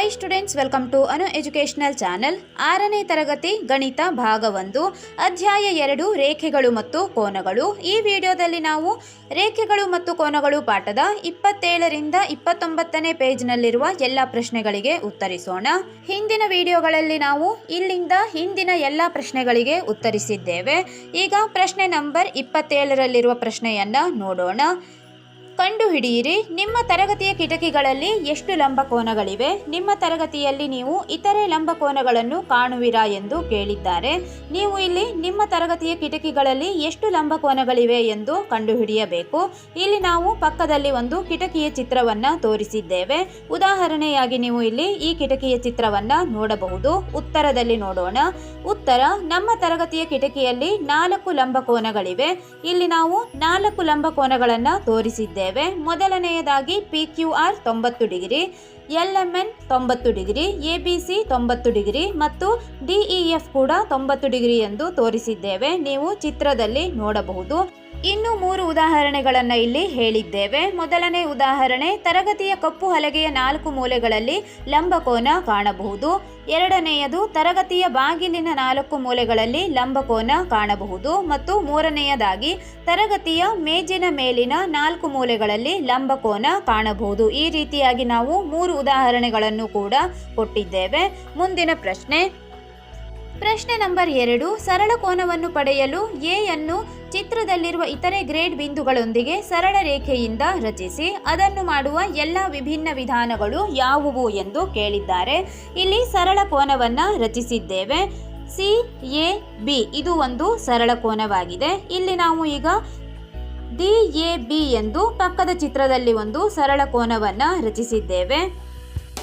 Hi students welcome to Anu educational channel ಆರನೇ ತರಗತಿ ಗಣಿತ ಭಾಗ ಒಂದು ಅಧ್ಯಾಯ ಎರಡು, ರೇಖೆಗಳು ಮತ್ತು ಕೋನಗಳು. ಈ ವಿಡಿಯೋದಲ್ಲಿ ನಾವು ರೇಖೆಗಳು ಮತ್ತು ಕೋನಗಳು ಪಾಠದ ಇಪ್ಪತ್ತೇಳರಿಂದ ಇಪ್ಪತ್ತೊಂಬತ್ತನೇ ಪೇಜ್ನಲ್ಲಿರುವ ಎಲ್ಲ ಪ್ರಶ್ನೆಗಳಿಗೆ ಉತ್ತರಿಸೋಣ. ಹಿಂದಿನ ವಿಡಿಯೋಗಳಲ್ಲಿ ನಾವು ಇಲ್ಲಿಂದ ಹಿಂದಿನ ಎಲ್ಲ ಪ್ರಶ್ನೆಗಳಿಗೆ ಉತ್ತರಿಸಿದ್ದೇವೆ. ಈಗ ಪ್ರಶ್ನೆ ನಂಬರ್ ಇಪ್ಪತ್ತೇಳರಲ್ಲಿರುವ ಪ್ರಶ್ನೆಯನ್ನು ನೋಡೋಣ. ಕಂಡುಹಿಡಿಯಿರಿ. ನಿಮ್ಮ ತರಗತಿಯ ಕಿಟಕಿಗಳಲ್ಲಿ ಎಷ್ಟು ಲಂಬಕೋನಗಳಿವೆ ನಿಮ್ಮ ತರಗತಿಯಲ್ಲಿ ನೀವು ಇತರೆ ಲಂಬಕೋನಗಳನ್ನು ಕಾಣುವಿರಾ ಎಂದು ಕೇಳಿದ್ದಾರೆ. ನೀವು ಇಲ್ಲಿ ನಿಮ್ಮ ತರಗತಿಯ ಕಿಟಕಿಗಳಲ್ಲಿ ಎಷ್ಟು ಲಂಬಕೋನಗಳಿವೆ ಎಂದು ಕಂಡುಹಿಡಿಯಬೇಕು. ಇಲ್ಲಿ ನಾವು ಪಕ್ಕದಲ್ಲಿ ಒಂದು ಕಿಟಕಿಯ ಚಿತ್ರವನ್ನ ತೋರಿಸಿದ್ದೇವೆ. ಉದಾಹರಣೆಯಾಗಿ ನೀವು ಇಲ್ಲಿ ಈ ಕಿಟಕಿಯ ಚಿತ್ರವನ್ನ ನೋಡಬಹುದು. ಉತ್ತರದಲ್ಲಿ ನೋಡೋಣ. ಉತ್ತರ, ನಮ್ಮ ತರಗತಿಯ ಕಿಟಕಿಯಲ್ಲಿ ನಾಲ್ಕು ಲಂಬಕೋನಗಳಿವೆ ಇಲ್ಲಿ ನಾವು ನಾಲ್ಕು ಲಂಬಕೋನಗಳನ್ನು ತೋರಿಸಿದ್ದೇವೆ. ಮೊದಲನೆಯದಾಗಿ ಪಿ ಕ್ಯೂ ಆರ್ ತೊಂಬತ್ತು ಡಿಗ್ರಿ ಎಲ್ ಎಂ ಎನ್ ತೊಂಬತ್ತು ಡಿಗ್ರಿ ಎ ಬಿ ಸಿ ತೊಂಬತ್ತು ಡಿಗ್ರಿ ಮತ್ತು ಡಿಇಎಫ್ ಕೂಡ ತೊಂಬತ್ತು ಡಿಗ್ರಿ ಎಂದು ತೋರಿಸಿದ್ದೇವೆ. ನೀವು ಚಿತ್ರದಲ್ಲಿ ನೋಡಬಹುದು. ಇನ್ನು ಮೂರು ಉದಾಹರಣೆಗಳನ್ನು ಇಲ್ಲಿ ಹೇಳಿದ್ದೇವೆ. ಮೊದಲನೇ ಉದಾಹರಣೆ, ತರಗತಿಯ ಕಪ್ಪು ಹಲಗೆಯ ನಾಲ್ಕು ಮೂಲೆಗಳಲ್ಲಿ ಲಂಬಕೋನ ಕಾಣಬಹುದು. ಎರಡನೆಯದು, ತರಗತಿಯ ಬಾಗಿಲಿನ ನಾಲ್ಕು ಮೂಲೆಗಳಲ್ಲಿ ಲಂಬಕೋನ ಕಾಣಬಹುದು. ಮತ್ತು ಮೂರನೆಯದಾಗಿ, ತರಗತಿಯ ಮೇಜಿನ ಮೇಲಿನ ನಾಲ್ಕು ಮೂಲೆಗಳಲ್ಲಿ ಲಂಬಕೋನ ಕಾಣಬಹುದು. ಈ ರೀತಿಯಾಗಿ ನಾವು ಮೂರು ಉದಾಹರಣೆಗಳನ್ನು ಕೂಡ ಕೊಟ್ಟಿದ್ದೇವೆ. ಮುಂದಿನ ಪ್ರಶ್ನೆ. ಪ್ರಶ್ನೆ ನಂಬರ್ ಎರಡು, ಸರಳ ಕೋನವನ್ನು ಪಡೆಯಲು ಎ ಅನ್ನು ಚಿತ್ರದಲ್ಲಿರುವ ಇತರೆ ಗ್ರೇಡ್ ಬಿಂದುಗಳೊಂದಿಗೆ ಸರಳ ರೇಖೆಯಿಂದ ರಚಿಸಿ ಅದನ್ನು ಮಾಡುವ ಎಲ್ಲ ವಿಭಿನ್ನ ವಿಧಾನಗಳು ಯಾವುವು ಎಂದು ಕೇಳಿದ್ದಾರೆ. ಇಲ್ಲಿ ಸರಳ ಕೋನವನ್ನು ರಚಿಸಿದ್ದೇವೆ. ಸಿ, ಎ, ಬಿ, ಇದು ಒಂದು ಸರಳ ಕೋನವಾಗಿದೆ. ಇಲ್ಲಿ ನಾವು ಈಗ ಡಿ, ಎ, ಬಿ ಎಂದು ಪಕ್ಕದ ಚಿತ್ರದಲ್ಲಿ ಒಂದು ಸರಳ ಕೋನವನ್ನು ರಚಿಸಿದ್ದೇವೆ.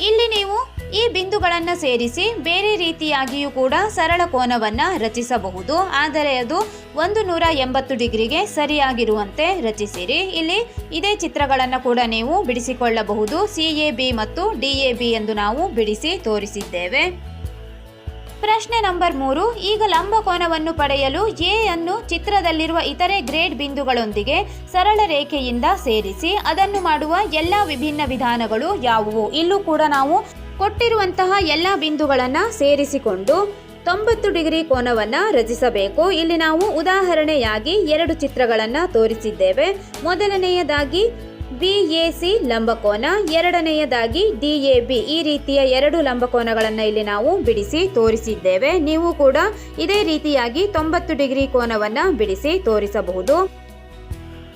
ಇಲ್ಲಿ ನೀವು ಈ ಬಿಂದುಗಳನ್ನು ಸೇರಿಸಿ ಬೇರೆ ರೀತಿಯಾಗಿಯೂ ಕೂಡ ಸರಳ ಕೋನವನ್ನು ರಚಿಸಬಹುದು. ಆದರೆ ಅದು ಒಂದು ನೂರ ಎಂಬತ್ತು ಡಿಗ್ರಿಗೆ ಸರಿಯಾಗಿರುವಂತೆ ರಚಿಸಿರಿ. ಇಲ್ಲಿ ಇದೇ ಚಿತ್ರಗಳನ್ನು ಕೂಡ ನೀವು ಬಿಡಿಸಿಕೊಳ್ಳಬಹುದು. ಸಿ ಎ ಬಿ ಮತ್ತು ಡಿ ಎ ಬಿ ಎಂದು ನಾವು ಬಿಡಿಸಿ ತೋರಿಸಿದ್ದೇವೆ. ಪ್ರಶ್ನೆ ನಂಬರ್ ಮೂರು, ಈಗ ಲಂಬಕೋನವನ್ನು ಪಡೆಯಲು ಎ ಅನ್ನು ಚಿತ್ರದಲ್ಲಿರುವ ಇತರೆ ಗ್ರೇಡ್ ಬಿಂದುಗಳೊಂದಿಗೆ ಸರಳ ರೇಖೆಯಿಂದ ಸೇರಿಸಿ ಅದನ್ನು ಮಾಡುವ ಎಲ್ಲ ವಿಭಿನ್ನ ವಿಧಾನಗಳು ಯಾವುವು? ಇಲ್ಲೂ ಕೂಡ ನಾವು ಕೊಟ್ಟಿರುವಂತಹ ಎಲ್ಲ ಬಿಂದುಗಳನ್ನು ಸೇರಿಸಿಕೊಂಡು ತೊಂಬತ್ತು ಡಿಗ್ರಿ ಕೋನವನ್ನು ರಚಿಸಬೇಕು. ಇಲ್ಲಿ ನಾವು ಉದಾಹರಣೆಯಾಗಿ ಎರಡು ಚಿತ್ರಗಳನ್ನು ತೋರಿಸಿದ್ದೇವೆ. ಮೊದಲನೆಯದಾಗಿ ಬಿ ಎ ಸಿ ಲಂಬಕೋನ, ಎರಡನೆಯದಾಗಿ ಡಿ ಎ ಬಿ ಈ ರೀತಿಯ ಎರಡು ಲಂಬಕೋನಗಳನ್ನು ಇಲ್ಲಿ ನಾವು ಬಿಡಿಸಿ ತೋರಿಸಿದ್ದೇವೆ. ನೀವು ಕೂಡ ಇದೇ ರೀತಿಯಾಗಿ ತೊಂಬತ್ತು ಡಿಗ್ರಿ ಕೋನವನ್ನು ಬಿಡಿಸಿ ತೋರಿಸಬಹುದು.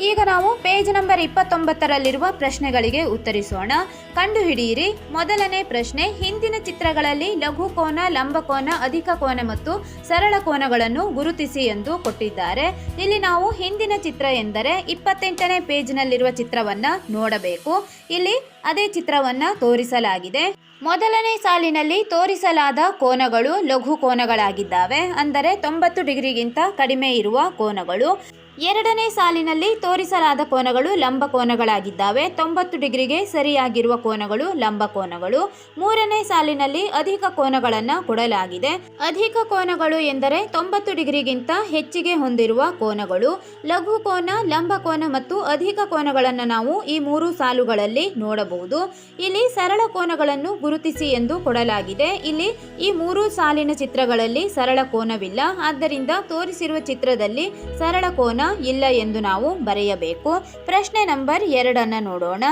ಈಗ ನಾವು ಪೇಜ್ ನಂಬರ್ ಇಪ್ಪತ್ತೊಂಬತ್ತರಲ್ಲಿರುವ ಪ್ರಶ್ನೆಗಳಿಗೆ ಉತ್ತರಿಸೋಣ. ಕಂಡುಹಿಡಿಯಿರಿ. ಮೊದಲನೇ ಪ್ರಶ್ನೆ, ಹಿಂದಿನ ಚಿತ್ರಗಳಲ್ಲಿ ಲಘು ಕೋನ ಲಂಬಕೋನ ಅಧಿಕ ಕೋನ ಮತ್ತು ಸರಳ ಕೋನಗಳನ್ನು ಗುರುತಿಸಿ ಎಂದು ಕೊಟ್ಟಿದ್ದಾರೆ. ಇಲ್ಲಿ ನಾವು ಹಿಂದಿನ ಚಿತ್ರ ಎಂದರೆ ಇಪ್ಪತ್ತೆಂಟನೇ ಪೇಜ್ನಲ್ಲಿರುವ ಚಿತ್ರವನ್ನ ನೋಡಬೇಕು. ಇಲ್ಲಿ ಅದೇ ಚಿತ್ರವನ್ನ ತೋರಿಸಲಾಗಿದೆ. ಮೊದಲನೇ ಸಾಲಿನಲ್ಲಿ ತೋರಿಸಲಾದ ಕೋನಗಳು ಲಘು ಕೋನಗಳಾಗಿದ್ದಾವೆ. ಅಂದರೆ ತೊಂಬತ್ತು ಡಿಗ್ರಿಗಿಂತ ಕಡಿಮೆ ಇರುವ ಕೋನಗಳು. ಎರಡನೇ ಸಾಲಿನಲ್ಲಿ ತೋರಿಸಲಾದ ಕೋನಗಳು ಲಂಬ ಕೋನಗಳಾಗಿದ್ದಾವೆ. ತೊಂಬತ್ತು ಡಿಗ್ರಿಗೆ ಸರಿಯಾಗಿರುವ ಕೋನಗಳು ಲಂಬ ಕೋನಗಳು. ಮೂರನೇ ಸಾಲಿನಲ್ಲಿ ಅಧಿಕ ಕೋನಗಳನ್ನು ಕೊಡಲಾಗಿದೆ. ಅಧಿಕ ಕೋನಗಳು ಎಂದರೆ ತೊಂಬತ್ತು ಡಿಗ್ರಿಗಿಂತ ಹೆಚ್ಚಿಗೆ ಹೊಂದಿರುವ ಕೋನಗಳು. ಲಘು ಕೋನ, ಲಂಬ ಕೋನ ಮತ್ತು ಅಧಿಕ ಕೋನಗಳನ್ನು ನಾವು ಈ ಮೂರು ಸಾಲುಗಳಲ್ಲಿ ನೋಡಬಹುದು. ಇಲ್ಲಿ ಸರಳ ಕೋನಗಳನ್ನು ಗುರುತಿಸಿ ಎಂದು ಕೊಡಲಾಗಿದೆ. ಇಲ್ಲಿ ಈ ಮೂರು ಸಾಲಿನ ಚಿತ್ರಗಳಲ್ಲಿ ಸರಳ ಕೋನವಿಲ್ಲ. ಆದ್ದರಿಂದ ತೋರಿಸಿರುವ ಚಿತ್ರದಲ್ಲಿ ಸರಳ ಕೋನ ಇಲ್ಲ ಎಂದು ನಾವು ಬರೆಯಬೇಕು. ಪ್ರಶ್ನೆ ನಂಬರ್ ಎರಡನ್ನು ನೋಡೋಣ.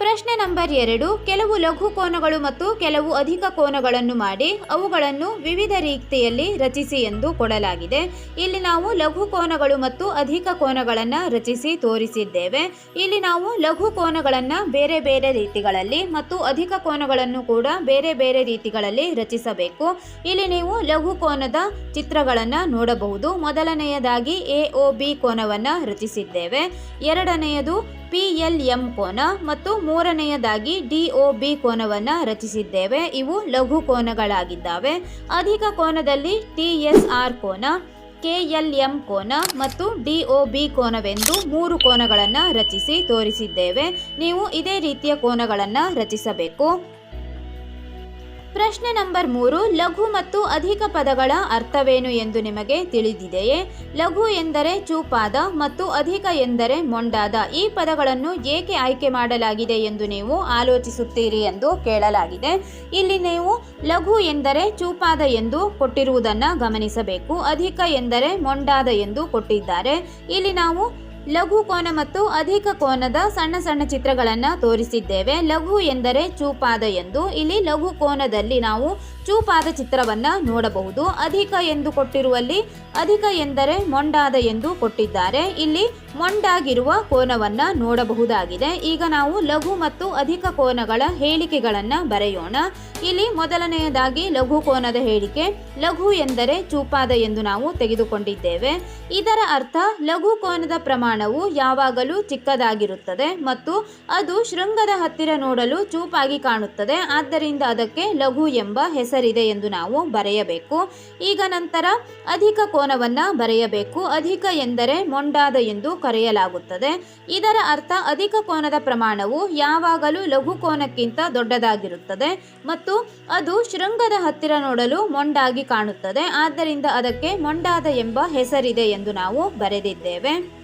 ಪ್ರಶ್ನೆ ನಂಬರ್ ಎರಡು, ಕೆಲವು ಲಘು ಕೋನಗಳು ಮತ್ತು ಕೆಲವು ಅಧಿಕ ಕೋನಗಳನ್ನು ಮಾಡಿ ಅವುಗಳನ್ನು ವಿವಿಧ ರೀತಿಯಲ್ಲಿ ರಚಿಸಿ ಎಂದು ಕೊಡಲಾಗಿದೆ. ಇಲ್ಲಿ ನಾವು ಲಘು ಕೋನಗಳು ಮತ್ತು ಅಧಿಕ ಕೋನಗಳನ್ನು ರಚಿಸಿ ತೋರಿಸಿದ್ದೇವೆ. ಇಲ್ಲಿ ನಾವು ಲಘು ಕೋನಗಳನ್ನು ಬೇರೆ ಬೇರೆ ರೀತಿಗಳಲ್ಲಿ ಮತ್ತು ಅಧಿಕ ಕೋನಗಳನ್ನು ಕೂಡ ಬೇರೆ ಬೇರೆ ರೀತಿಗಳಲ್ಲಿ ರಚಿಸಬೇಕು. ಇಲ್ಲಿ ನೀವು ಲಘು ಕೋನದ ಚಿತ್ರಗಳನ್ನು ನೋಡಬಹುದು. ಮೊದಲನೆಯದಾಗಿ ಎ ಒ ಬಿ ಕೋನವನ್ನು ರಚಿಸಿದ್ದೇವೆ. ಎರಡನೆಯದು ಪಿ ಎಲ್ ಎಂ ಕೋನ ಮತ್ತು ಮೂರನೆಯದಾಗಿ ಡಿ ಒ ಬಿ ಕೋನವನ್ನು ರಚಿಸಿದ್ದೇವೆ. ಇವು ಲಘು ಕೋನಗಳಾಗಿದ್ದಾವೆ. ಅಧಿಕ ಕೋನದಲ್ಲಿ ಟಿ ಎಸ್ ಆರ್ ಕೋನ, ಕೆ ಎಲ್ ಎಂ ಕೋನ ಮತ್ತು ಡಿ ಒ ಬಿ ಕೋನವೆಂದು ಮೂರು ಕೋನಗಳನ್ನು ರಚಿಸಿ ತೋರಿಸಿದ್ದೇವೆ. ನೀವು ಇದೇ ರೀತಿಯ ಕೋನಗಳನ್ನು ರಚಿಸಬೇಕು. ಪ್ರಶ್ನೆ ನಂಬರ್ ಮೂರು, ಲಘು ಮತ್ತು ಅಧಿಕ ಪದಗಳ ಅರ್ಥವೇನು ಎಂದು ನಿಮಗೆ ತಿಳಿದಿದೆಯೇ? ಲಘು ಎಂದರೆ ಚೂಪಾದ ಮತ್ತು ಅಧಿಕ ಎಂದರೆ ಮೊಂಡಾದ. ಈ ಪದಗಳನ್ನು ಏಕೆ ಆಯ್ಕೆ ಮಾಡಲಾಗಿದೆ ಎಂದು ನೀವು ಆಲೋಚಿಸುತ್ತೀರಿ ಎಂದು ಕೇಳಲಾಗಿದೆ. ಇಲ್ಲಿ ನೀವು ಲಘು ಎಂದರೆ ಚೂಪಾದ ಎಂದು ಕೊಟ್ಟಿರುವುದನ್ನು ಗಮನಿಸಬೇಕು. ಅಧಿಕ ಎಂದರೆ ಮೊಂಡಾದ ಎಂದು ಕೊಟ್ಟಿದ್ದಾರೆ. ಇಲ್ಲಿ ನಾವು ಲಘು ಕೋನ ಮತ್ತು ಅಧಿಕ ಕೋನದ ಸಣ್ಣ ಸಣ್ಣ ಚಿತ್ರಗಳನ್ನು ತೋರಿಸಿದ್ದೇವೆ. ಲಘು ಎಂದರೆ ಚೂಪಾದ ಎಂದು. ಇಲ್ಲಿ ಲಘು ಕೋನದಲ್ಲಿ ನಾವು ಚೂಪಾದ ಚಿತ್ರವನ್ನು ನೋಡಬಹುದು. ಅಧಿಕ ಎಂದು ಕೊಟ್ಟಿರುವಲ್ಲಿ ಅಧಿಕ ಎಂದರೆ ಮೊಂಡಾದ ಎಂದು ಕೊಟ್ಟಿದ್ದಾರೆ. ಇಲ್ಲಿ ಮೊಂಡಾಗಿರುವ ಕೋನವನ್ನು ನೋಡಬಹುದಾಗಿದೆ. ಈಗ ನಾವು ಲಘು ಮತ್ತು ಅಧಿಕ ಕೋನಗಳ ಹೇಳಿಕೆಗಳನ್ನು ಬರೆಯೋಣ. ಇಲ್ಲಿ ಮೊದಲನೆಯದಾಗಿ ಲಘು ಕೋನದ ಹೇಳಿಕೆ. ಲಘು ಎಂದರೆ ಚೂಪಾದ ಎಂದು ನಾವು ತೆಗೆದುಕೊಂಡಿದ್ದೇವೆ. ಇದರ ಅರ್ಥ ಲಘು ಕೋನದ ಪ್ರಮಾಣವು ಯಾವಾಗಲೂ ಚಿಕ್ಕದಾಗಿರುತ್ತದೆ ಮತ್ತು ಅದು ಶೃಂಗದ ಹತ್ತಿರ ನೋಡಲು ಚೂಪಾಗಿ ಕಾಣುತ್ತದೆ. ಆದ್ದರಿಂದ ಅದಕ್ಕೆ ಲಘು ಎಂಬ ಹೆಸರಿದೆ ಎಂದು ನಾವು ಬರೆಯಬೇಕು. ಈಗ ನಂತರ ಅಧಿಕ ಕೋನವನ್ನು ಬರೆಯಬೇಕು. ಅಧಿಕ ಎಂದರೆ ಮೊಂಡಾದ ಎಂದು ಕರೆಯಲಾಗುತ್ತದೆ. ಇದರ ಅರ್ಥ ಅಧಿಕ ಕೋನದ ಪ್ರಮಾಣವು ಯಾವಾಗಲೂ ಲಘು ಕೋನಕ್ಕಿಂತ ದೊಡ್ಡದಾಗಿರುತ್ತದೆ ಮತ್ತು ಅದು ಶೃಂಗದ ಹತ್ತಿರ ನೋಡಲು ಮೊಂಡಾಗಿ ಕಾಣುತ್ತದೆ. ಆದ್ದರಿಂದ ಅದಕ್ಕೆ ಮೊಂಡಾದ ಎಂಬ ಹೆಸರಿದೆ ಎಂದು ನಾವು ಬರೆದಿದ್ದೇವೆ.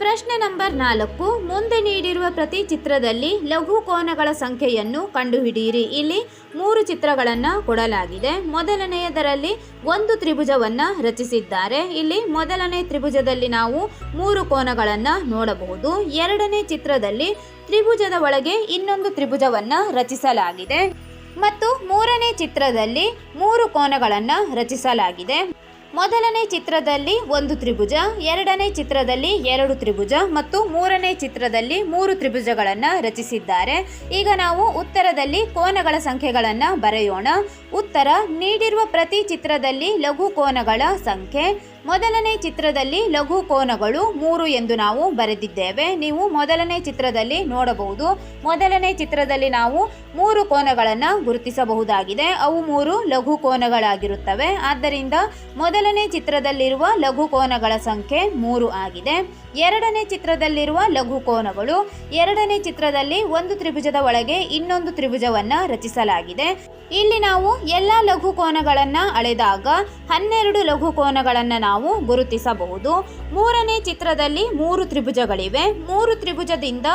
ಪ್ರಶ್ನೆ ನಂಬರ್ ನಾಲ್ಕು. ಮುಂದೆ ನೀಡಿರುವ ಪ್ರತಿ ಚಿತ್ರದಲ್ಲಿ ಲಘು ಕೋನಗಳ ಸಂಖ್ಯೆಯನ್ನು ಕಂಡುಹಿಡಿಯಿರಿ. ಇಲ್ಲಿ ಮೂರು ಚಿತ್ರಗಳನ್ನು ಕೊಡಲಾಗಿದೆ. ಮೊದಲನೆಯದರಲ್ಲಿ ಒಂದು ತ್ರಿಭುಜವನ್ನು ರಚಿಸಿದ್ದಾರೆ. ಇಲ್ಲಿ ಮೊದಲನೇ ತ್ರಿಭುಜದಲ್ಲಿ ನಾವು ಮೂರು ಕೋನಗಳನ್ನು ನೋಡಬಹುದು. ಎರಡನೇ ಚಿತ್ರದಲ್ಲಿ ತ್ರಿಭುಜದ ಒಳಗೆ ಇನ್ನೊಂದು ತ್ರಿಭುಜವನ್ನು ರಚಿಸಲಾಗಿದೆ. ಮತ್ತು ಮೂರನೇ ಚಿತ್ರದಲ್ಲಿ ಮೂರು ಕೋನಗಳನ್ನು ರಚಿಸಲಾಗಿದೆ. ಮೊದಲನೇ ಚಿತ್ರದಲ್ಲಿ ಒಂದು ತ್ರಿಭುಜ, ಎರಡನೇ ಚಿತ್ರದಲ್ಲಿ ಎರಡು ತ್ರಿಭುಜ ಮತ್ತು ಮೂರನೇ ಚಿತ್ರದಲ್ಲಿ ಮೂರು ತ್ರಿಭುಜಗಳನ್ನು ರಚಿಸಿದ್ದಾರೆ. ಈಗ ನಾವು ಉತ್ತರದಲ್ಲಿ ಕೋನಗಳ ಸಂಖ್ಯೆಗಳನ್ನು ಬರೆಯೋಣ. ಉತ್ತರ, ನೀಡಿರುವ ಪ್ರತಿ ಚಿತ್ರದಲ್ಲಿ ಲಘು ಕೋನಗಳ ಸಂಖ್ಯೆ. ಮೊದಲನೇ ಚಿತ್ರದಲ್ಲಿ ಲಘು ಕೋನಗಳು ಮೂರು ಎಂದು ನಾವು ಬರೆದಿದ್ದೇವೆ. ನೀವು ಮೊದಲನೇ ಚಿತ್ರದಲ್ಲಿ ನೋಡಬಹುದು. ಮೊದಲನೇ ಚಿತ್ರದಲ್ಲಿ ನಾವು ಮೂರು ಕೋನಗಳನ್ನು ಗುರುತಿಸಬಹುದಾಗಿದೆ. ಅವು ಮೂರು ಲಘು ಕೋನಗಳಾಗಿರುತ್ತವೆ. ಆದ್ದರಿಂದ ಮೊದಲನೇ ಚಿತ್ರದಲ್ಲಿರುವ ಲಘು ಕೋನಗಳ ಸಂಖ್ಯೆ ಮೂರು ಆಗಿದೆ. ಎರಡನೇ ಚಿತ್ರದಲ್ಲಿರುವ ಲಘು ಕೋನಗಳು ಎರಡನೇ ಚಿತ್ರದಲ್ಲಿ ಒಂದು ತ್ರಿಭುಜದ ಒಳಗೆ ಇನ್ನೊಂದು ತ್ರಿಭುಜವನ್ನು ರಚಿಸಲಾಗಿದೆ. ಇಲ್ಲಿ ನಾವು ಎಲ್ಲ ಲಘು ಕೋನಗಳನ್ನು ಅಳೆದಾಗ ಹನ್ನೆರಡು ಲಘು ಕೋನಗಳನ್ನು ನಾವು ಗುರುತಿಸಬಹುದು. ಮೂರನೇ ಚಿತ್ರದಲ್ಲಿ ಮೂರು ತ್ರಿಭುಜಗಳಿವೆ. ಮೂರು ತ್ರಿಭುಜದಿಂದ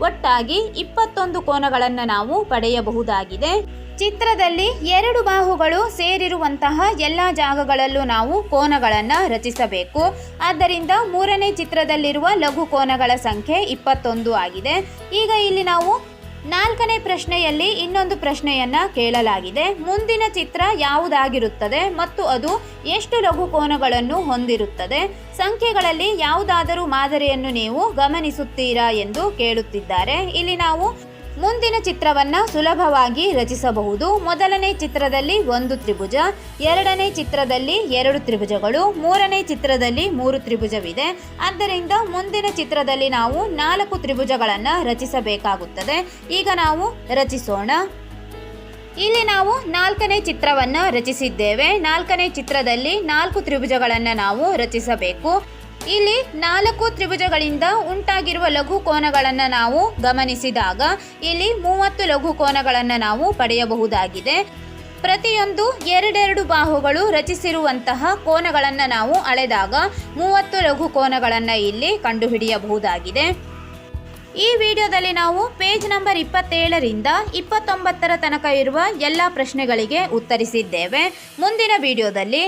ಒಟ್ಟಾಗಿ ಇಪ್ಪತ್ತೊಂದು ಕೋನಗಳನ್ನು ನಾವು ಪಡೆಯಬಹುದಾಗಿದೆ. ಚಿತ್ರದಲ್ಲಿ ಎರಡು ಬಾಹುಗಳು ಸೇರಿರುವಂತಹ ಎಲ್ಲ ಜಾಗಗಳಲ್ಲೂ ನಾವು ಕೋನಗಳನ್ನು ರಚಿಸಬೇಕು. ಆದ್ದರಿಂದ ಮೂರನೇ ಚಿತ್ರದಲ್ಲಿರುವ ಲಘು ಕೋನಗಳ ಸಂಖ್ಯೆ ಇಪ್ಪತ್ತೊಂದು ಆಗಿದೆ. ಈಗ ಇಲ್ಲಿ ನಾವು ನಾಲ್ಕನೇ ಪ್ರಶ್ನೆಯಲ್ಲಿ ಇನ್ನೊಂದು ಪ್ರಶ್ನೆಯನ್ನ ಕೇಳಲಾಗಿದೆ. ಮುಂದಿನ ಚಿತ್ರ ಯಾವುದಾಗಿರುತ್ತದೆ ಮತ್ತು ಅದು ಎಷ್ಟು ಲಘು ಕೋನಗಳನ್ನು ಹೊಂದಿರುತ್ತದೆ? ಸಂಖ್ಯೆಗಳಲ್ಲಿ ಯಾವುದಾದರೂ ಮಾದರಿಯನ್ನು ನೀವು ಗಮನಿಸುತ್ತೀರಾ ಎಂದು ಕೇಳುತ್ತಿದ್ದಾರೆ. ಇಲ್ಲಿ ನಾವು ಮುಂದಿನ ಚಿತ್ರವನ್ನ ಸುಲಭವಾಗಿ ರಚಿಸಬಹುದು. ಮೊದಲನೇ ಚಿತ್ರದಲ್ಲಿ ಒಂದು ತ್ರಿಭುಜ, ಎರಡನೇ ಚಿತ್ರದಲ್ಲಿ ಎರಡು ತ್ರಿಭುಜಗಳು, ಮೂರನೇ ಚಿತ್ರದಲ್ಲಿ ಮೂರು ತ್ರಿಭುಜವಿದೆ. ಆದ್ದರಿಂದ ಮುಂದಿನ ಚಿತ್ರದಲ್ಲಿ ನಾವು ನಾಲ್ಕು ತ್ರಿಭುಜಗಳನ್ನು ರಚಿಸಬೇಕಾಗುತ್ತದೆ. ಈಗ ನಾವು ರಚಿಸೋಣ. ಇಲ್ಲಿ ನಾವು ನಾಲ್ಕನೇ ಚಿತ್ರವನ್ನು ರಚಿಸಿದ್ದೇವೆ. ನಾಲ್ಕನೇ ಚಿತ್ರದಲ್ಲಿ ನಾಲ್ಕು ತ್ರಿಭುಜಗಳನ್ನು ನಾವು ರಚಿಸಬೇಕು. ಇಲ್ಲಿ ನಾಲ್ಕು ತ್ರಿಭುಜಗಳಿಂದ ಉಂಟಾಗಿರುವ ಲಘು ಕೋನಗಳನ್ನು ನಾವು ಗಮನಿಸಿದಾಗ ಇಲ್ಲಿ ಮೂವತ್ತು ಲಘು ಕೋನಗಳನ್ನು ನಾವು ಪಡೆಯಬಹುದಾಗಿದೆ. ಪ್ರತಿಯೊಂದು ಎರಡೆರಡು ಬಾಹುಗಳು ರಚಿಸಿರುವಂತಹ ಕೋನಗಳನ್ನು ನಾವು ಅಳೆದಾಗ ಮೂವತ್ತು ಲಘು ಕೋನಗಳನ್ನು ಇಲ್ಲಿ ಕಂಡುಹಿಡಿಯಬಹುದಾಗಿದೆ. ಈ ವಿಡಿಯೋದಲ್ಲಿ ನಾವು ಪೇಜ್ ನಂಬರ್ ಇಪ್ಪತ್ತೇಳರಿಂದ ಇಪ್ಪತ್ತೊಂಬತ್ತರ ತನಕ ಇರುವ ಎಲ್ಲ ಪ್ರಶ್ನೆಗಳಿಗೆ ಉತ್ತರಿಸಿದ್ದೇವೆ. ಮುಂದಿನ ವಿಡಿಯೋದಲ್ಲಿ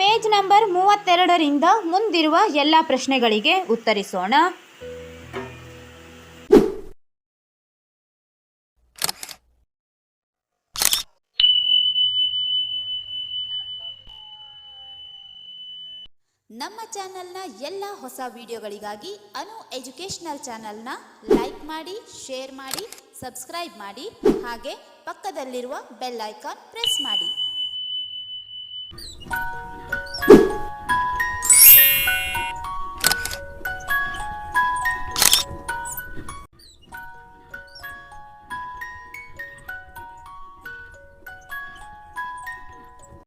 ಪೇಜ್ ನಂಬರ್ ಮೂವತ್ತೆರಡರಿಂದ ಮುಂದಿರುವ ಎಲ್ಲ ಪ್ರಶ್ನೆಗಳಿಗೆ ಉತ್ತರಿಸೋಣ. ನಮ್ಮ ಚಾನೆಲ್ನ ಎಲ್ಲ ಹೊಸ ವಿಡಿಯೋಗಳಿಗಾಗಿ ಅನು ಎಜುಕೇಶನಲ್ ಚಾನೆಲ್ನ ಲೈಕ್ ಮಾಡಿ, ಶೇರ್ ಮಾಡಿ, ಸಬ್ಸ್ಕ್ರೈಬ್ ಮಾಡಿ, ಹಾಗೆ ಪಕ್ಕದಲ್ಲಿರುವ ಬೆಲ್ ಐಕಾನ್ ಪ್ರೆಸ್ ಮಾಡಿ. you